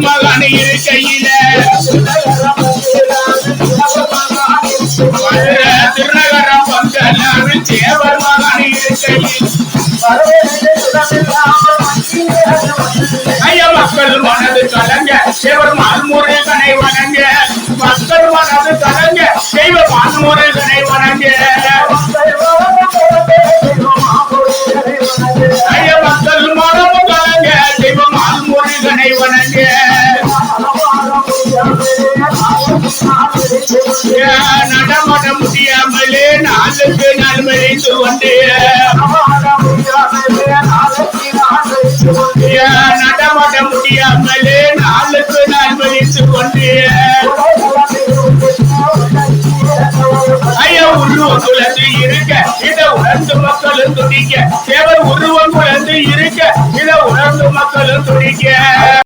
மகன் இருக்கையில. திருநகரம் வந்தாலும் தேவர் மகன் இருக்கையில். ஐயா மக்கள் மனது கலங்க தேவர் மான்முருகனை வணங்க மக்கள் மனது கலங்க தெய்வ மான்முருகனை வணங்க. நடமாட முடியாமலே நாளுக்கு நாள் மறைந்து வந்தேன் நடமாட முடியாமலே நாளுக்கு நாள் மறைந்து கொண்டே ஐயா உருவம் குழந்தை இருக்க இதை உணர்ந்து மக்களும் துடிக்க. தேவர் உருவம் குழந்தை இருக்க இதை உணர்ந்து மக்களும் துடிக்க.